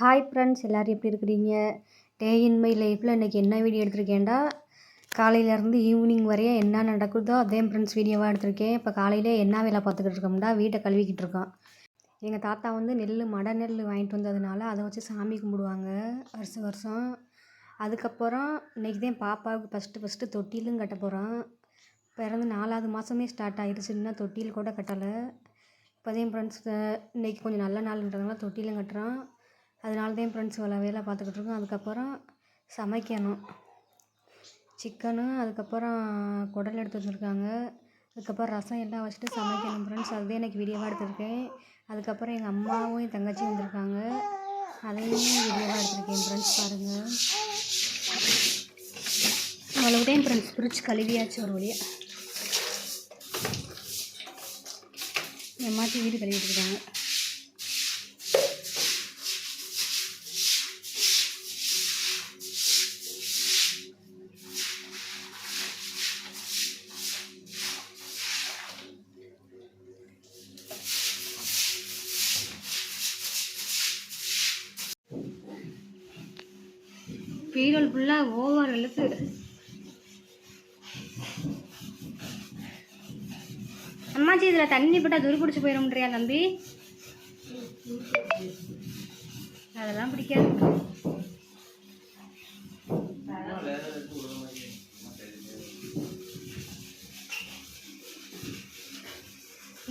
Hi friends எல்லோரும் எப்படி இருக்கிறீங்க? டே இன் மை லைஃப்பில் இன்றைக்கி என்ன வீடியோ எடுத்திருக்கேன்டா? காலையிலேருந்து ஈவினிங் வரையும் என்ன நடக்குதோ அதே ஃப்ரெண்ட்ஸ் வீடியோவாக எடுத்திருக்கேன். இப்போ காலையில் என்ன வேலை பார்த்துக்கிட்டு இருக்கோம்டா? வீட்டை கழுவிக்கிட்டு இருக்கோம் எங்கள் தாத்தா வந்து நெல் மட நெல் வாங்கிட்டு வந்ததுனால அதை வச்சு சாமி கும்பிடுவாங்க வருஷம் வருஷம். அதுக்கப்புறம் இன்றைக்கி தான் பாப்பாவுக்கு ஃபஸ்ட்டு ஃபஸ்ட்டு தொட்டிலும் கட்ட போகிறோம் பிறந்து நாலாவது மாதமே ஸ்டார்ட் ஆகிடுச்சுன்னா தொட்டியில் கூட கட்டலை. இப்போதையும் ஃப்ரெண்ட்ஸ் இன்றைக்கி கொஞ்சம் நல்ல நாள்ன்றதுனால தொட்டிலும் கட்டுறோம் அதனால தான் ஃப்ரெண்ட்ஸ் இவ்வளோ வேலை பார்த்துக்கிட்டு இருக்கோம். அதுக்கப்புறம் சமைக்கணும். சிக்கனு அதுக்கப்புறம் குடல் எடுத்து வச்சுருக்காங்க. அதுக்கப்புறம் ரசம் எல்லாம் வச்சுட்டு சமைக்கணும் ஃப்ரெண்ட்ஸ் அதுதான் எனக்கு வீடியோவாக எடுத்திருக்கேன். அதுக்கப்புறம் எங்கள் அம்மாவும் என் தங்கச்சியும் வந்திருக்காங்க. அதையும் வீடியோவாக எடுத்திருக்கேன் ஃப்ரெண்ட்ஸ் பாருங்கள் அவ்வளோதான் ஃப்ரெண்ட்ஸ் பிரிச்சு கழுவியாச்சு ஒரு வழியாக என் மாற்றி வீடு கழுவிட்டு இருக்காங்க. பீரோல் ஃபுல்லாக ஓவர் அழுத்து அம்மாச்சி இதில் தண்ணி போட்டால் துரு பிடிச்சி போயிடும்ன்றியா தம்பி? அதெல்லாம் பிடிக்காது.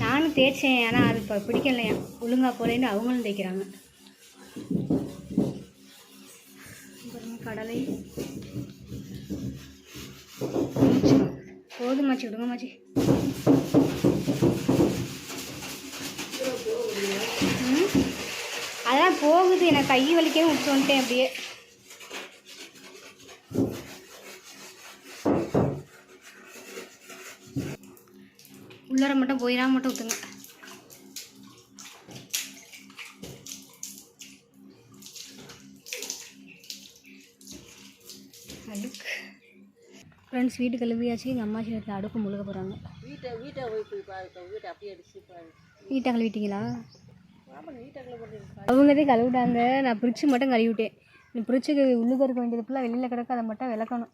நானும் தேய்ச்சேன் ஆனால் அது இப்போ பிடிக்கலையா? ஒழுங்கா போலேன்னு அவங்களும் தேய்க்கிறாங்க. கடலை. போதுமாச்சு விடுங்கம்மாச்சி ம். அதான் போகுது. எனக்கு கை வலிக்கவே விட்டு வந்துட்டேன் அப்படியே. உள்ளார மட்டும் போயிடாம மட்டும் ஊற்றுங்க ஃப்ரெண்ட்ஸ் வீட்டு கழுவியாச்சு எங்கள் அம்மா சேர்த்து அடுப்பு முழுக போகிறாங்க வீட்டை வீட்டை போய் வீட்டை அப்படியே அடிச்சு பாருங்க வீட்டை கழுவிட்டீங்களா? ஆமாம் வீட்டை கழுவி அவங்க தான் கழுவிட்டாங்க. நான் ஃப்ரிட்ஜ் மட்டும் கழுவிட்டேன். இந்த ஃப்ரிட்ஜுக்கு உள்ளுக இருக்க வேண்டியது ஃபுல்லாக வெளியில் கிடக்க அதை மட்டும் விளக்கணும்.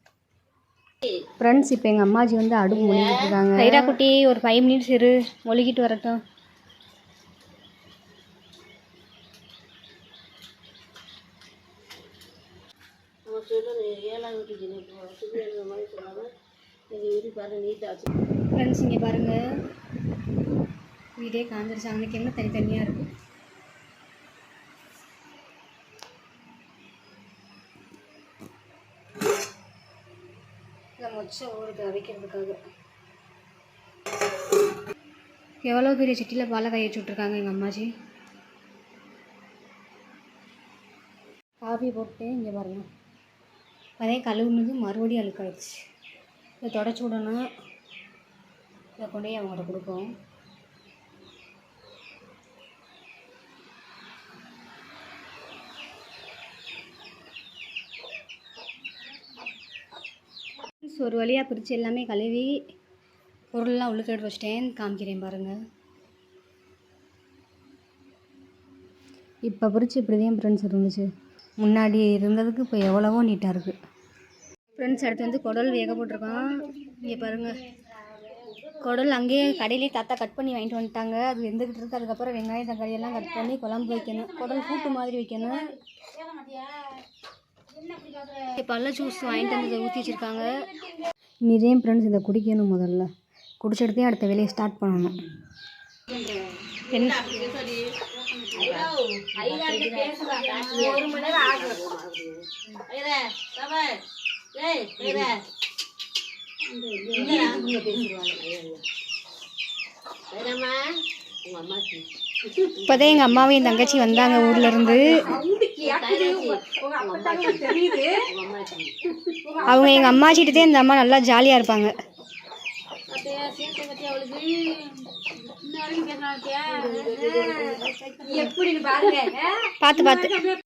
ஃப்ரெண்ட்ஸ் இப்போ எங்கள் அம்மாஜி வந்து அடுப்பு மொழிகிட்டு இருக்காங்க. ரைடா குட்டி ஒரு ஃபைவ் மினிட்ஸ் இரு. மொழிகிட்டு வரட்டும். ஏழாம் வீட்டுக்கு நீ இப்போ சுற்றி எழுதுற மாதிரி சொல்லாமல் எங்கள் வீட்டு பாருங்க. நீட்டாக வச்சு ஃப்ரெண்ட்ஸ் இங்கே பாருங்கள் வீடே காஞ்சிருச்சு. அன்னைக்கு என்ன தனித்தனியாக இருக்குது இந்த மொச்சை ஊருக்கு அவிக்கிறதுக்காக. எவ்வளோ பெரிய சிட்டியில் பாலை காய வச்சு விட்ருக்காங்க எங்கள் அம்மாச்சி? காஃபி போட்டு இங்கே பாருங்க. அதே கழுவுனது மறுபடியும் அழுக்காயிடுச்சு இதை தொடச்சி விடணும் இதை கொண்டு போய் அவங்கள்ட்ட கொடுப்போம் ஒரு வழியாக பிரித்து எல்லாமே கழுவி பொருள்லாம் உள்ளுக்கு எடுத்து வச்சிட்டேன் காமிக்கிறேன் பாருங்கள் இப்போ பிரித்து இப்படி தான் ஃப்ரெண்ட்ஸ் இருந்துச்சு. முன்னாடி இருந்ததுக்கு இப்போ எவ்வளவோ நீட்டாக இருக்குது ஃப்ரெண்ட்ஸ் அடுத்து வந்து குடல் வேக போட்டிருக்கோம் இங்கே பாருங்கள் குடல் அங்கேயே கடையிலே தாத்தா கட் பண்ணி வாங்கிட்டு வந்துட்டாங்க. அது வெந்துக்கிட்டு இருக்கு. அதுக்கப்புறம் வெங்காயம் தக்காளி எல்லாம் கட் பண்ணி குழம்பு வைக்கணும். குடல் கூட்டு மாதிரி வைக்கணும். பல்ல ஜூஸ் வாங்கிட்டு வந்து ஊற்றி வச்சுருக்காங்க. நிறைய ஃப்ரெண்ட்ஸ் இதை குடிக்கணும் முதல்ல. குடிச்சிட்டு அடுத்த வேலையை ஸ்டார்ட் பண்ணணும். என்ன ஒரு மணி நேரம் ஆகும் இப்போதான் எங்கள் அம்மாவும் என் தங்கச்சி வந்தாங்க ஊர்ல இருந்து. உங்கள் அம்மாச்சி அவங்க எங்கள் அம்மாச்சிட்டு தான் இந்த அம்மா நல்லா ஜாலியாக இருப்பாங்க. அப்படியே சேர்த்து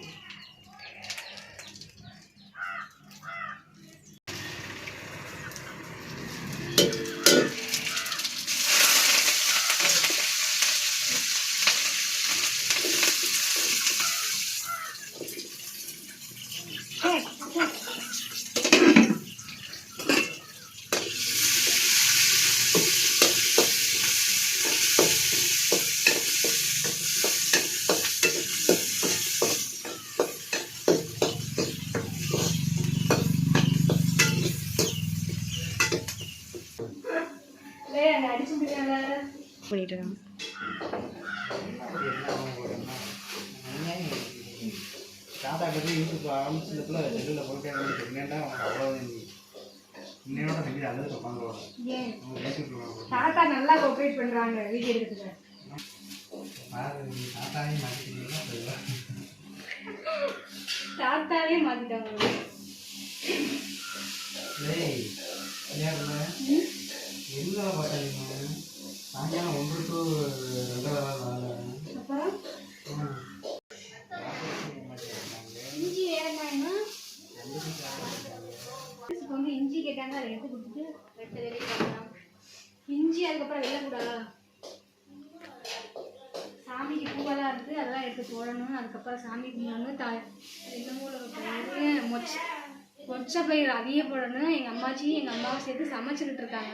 பண்ணிட்டு இருக்காங்க. தாத்தா கட்டி யூடியூப் ஆரம்பிச்சதுக்குள்ள செல்லில் போட்டே என்னடா அவனுக்கு அவ்வளோ இன்னையோட செஞ்சு அவங்க யூடியூப்ல தாத்தா நல்லா கோஆப்ரேட் பண்றாங்க? வீடியோ நீ தாத்தாவையும் மாற்றிட்டீங்கன்னா தாத்தாவே ஏன் என்ன பார்த்தாங்க சாயங்காலம் ஒன்று டு அப்புறம்? இஞ்சி வேணுமாண்ணா இப்போ வந்து இஞ்சி கேட்டாங்க அதை எடுத்து கொடுத்துட்டு ரெண்டு வேலைக்கு பார்க்கலாம் இஞ்சி அதுக்கப்புறம் வெள்ளக்கூடா சாமிக்கு பூவெல்லாம் இருக்குது அதெல்லாம் எடுத்து போடணும் அதுக்கப்புறம் சாமி கும்பிடணும். த என்னமோ ஒரு மொச்ச மொச்சை பயிர் அவிய போடணும் எங்கள் அம்மாச்சி எங்கள் அம்மாவை சேர்த்து சமைச்சுக்கிட்டு இருக்காங்க.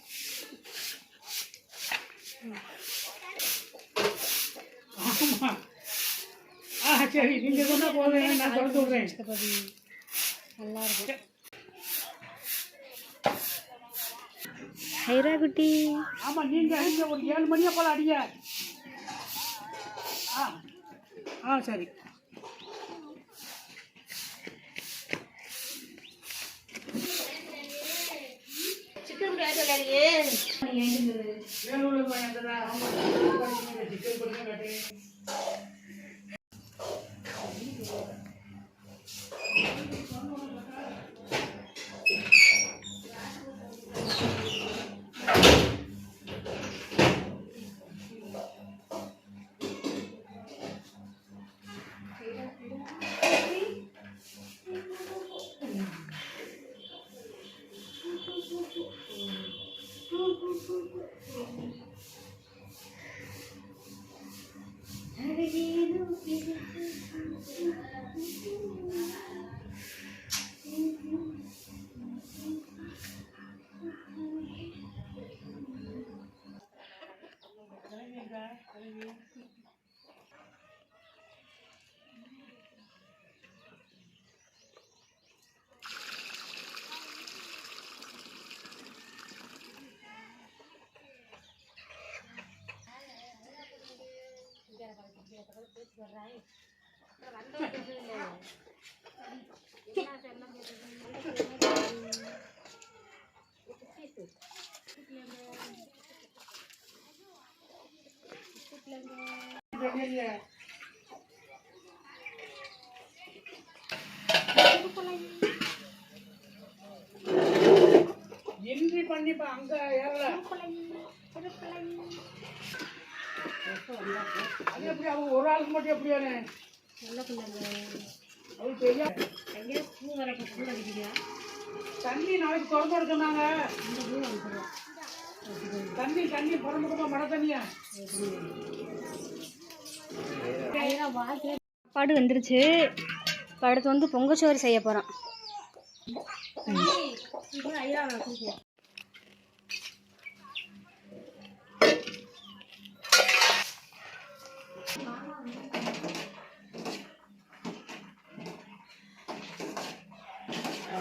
சரி நீங்க சொன்னா போதும் நான் தொடர்ந்து விடுறேன் கஷ்டப்படி நல்லா இருக்கு ஹைரா குட்டி ஆமா நீங்க அடிங்க ஒரு ஏழு மணியை போல அடிங்க ஆ ஆ சரி சிக்கன் Thank you. இன்றி பண்ணிப்பா அந்த சிக்கன் பண்ணி அங்க ஏறல அது எப்படி? அவங்க ஒரு ஆளுக்கு மட்டும் எப்படி ஏறும்? நல்ல பிள்ளைங்க. எங்கேயோ பூ பூ தண்ணி நாளைக்கு திறந்து சொன்னாங்க இந்த பூ வந்துடும் தண்ணி தண்ணி புறமுகமா மழை தண்ணியா? சாப்பாடு வந்துருச்சு. இப்போ அடுத்து வந்து பொங்கச்சோறு செய்ய போகிறோம்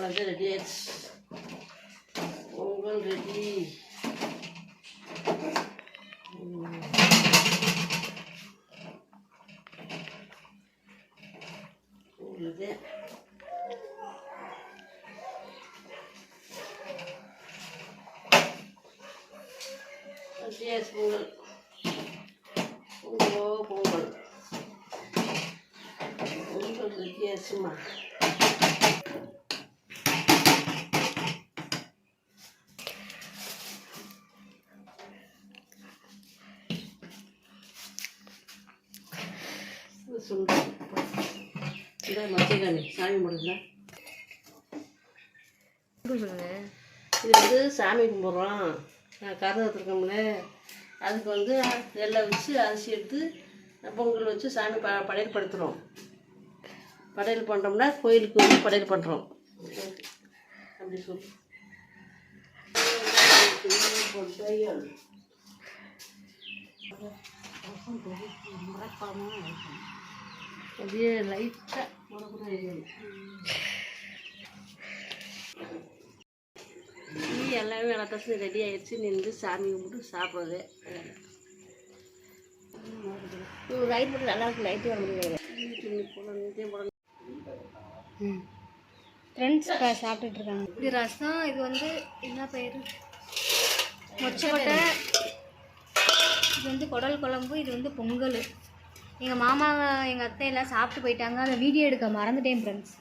அவ்வளோதான் ரெடி ஆயிடுச்சு பொங்கல் ரெடி அவ்வளோதான் ரெடி ஆயிடுச்சு பொங்கல் பொங்கலோ பொங்கல் பொங்கல் ரெடி இந்த மச்சைக்கானி சாமி முடிஞ்சா இது வந்து சாமி கும்பிட்றோம். கருது எடுத்துருக்கோம்ல அதுக்கு வந்து எல்லாம் வச்சு அரிசி எடுத்து பொங்கல் வச்சு சாமி ப படையல் படுத்துகிறோம் படையல் பண்ணுறோம்னா கோயிலுக்கு வந்து படையல் பண்ணுறோம் அப்படி சொல்லு. அப்படியே லைட்டாக டீ எல்லாமே எல்லாத்தையும் ரெடி ஆயிடுச்சு. நின்று சாமி கும்பிட்டு சாப்பிட்றது. லைட் மட்டும் நல்லா இருக்கு லைட்டே வர முடியாது. ஃப்ரெண்ட்ஸ் இப்போ இருக்காங்க. இது ரசம். இது வந்து என்ன பயிர் மொச்சக்கொட்டை. இது வந்து குடல் குழம்பு. இது வந்து பொங்கல். எங்கள் மாமா எங்கள் அத்தை எல்லாம் சாப்பிட்டு போயிட்டாங்க. அதை வீடியோ எடுக்க மறந்துட்டேன் ஃப்ரெண்ட்ஸ்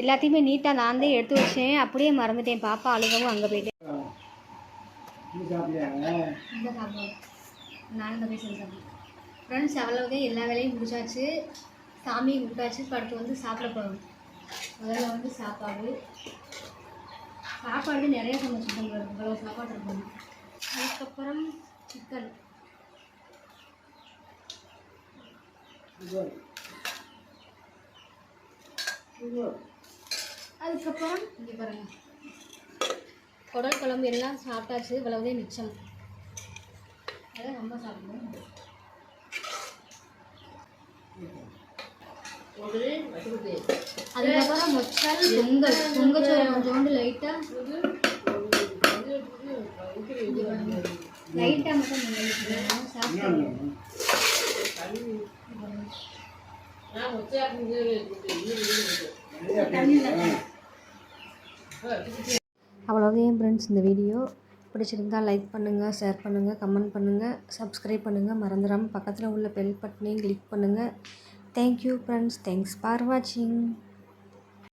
எல்லாத்தையுமே நீட்டாக நான் தான் எடுத்து வச்சேன். அப்படியே மறந்துட்டேன். பாப்பா அழுகவும் அங்கே போயிட்டேன் நானும் இந்த போய் சாப்பிடுவேன் ஃப்ரெண்ட்ஸ் அவ்வளோதான் எல்லா வேலையும் முடிச்சாச்சு. சாமி கும்பிட்டாச்சு. இப்போ அடுத்து வந்து சாப்பிட போகிறோம் முதல்ல வந்து சாப்பாடு. சாப்பாடு நிறைய சமைச்சிட்டோம் இவ்வளோ சாப்பாடு இருக்கும் அதுக்கப்புறம் சிக்கன் அதுக்கப்புறம் இங்கே பாருங்க. குடல் குழம்பு எல்லாம் சாப்பிட்டாச்சு. இவ்வளவுதே மிச்சம். அதான் ரொம்ப சாப்பிடுவோம் அதுக்கப்புறம் மொச்சல் பொங்கல். பொங்கச்சோரை கொஞ்சோண்டு லைட்டாக லைட்டாக மட்டும் நீங்கள் சாப்பிட்டு நான் என் ஃப்ரெண்ட்ஸ் இந்த வீடியோ பிடிச்சிருந்தா லைக் பண்ணுங்கள் ஷேர் பண்ணுங்கள் கமெண்ட் பண்ணுங்கள் சப்ஸ்கிரைப் பண்ணுங்கள் மறந்துடாமல் பக்கத்தில் உள்ள பெல் பட்டனையும் கிளிக் பண்ணுங்கள் தேங்க்யூ ஃப்ரெண்ட்ஸ் தேங்க்ஸ் ஃபார் வாட்சிங்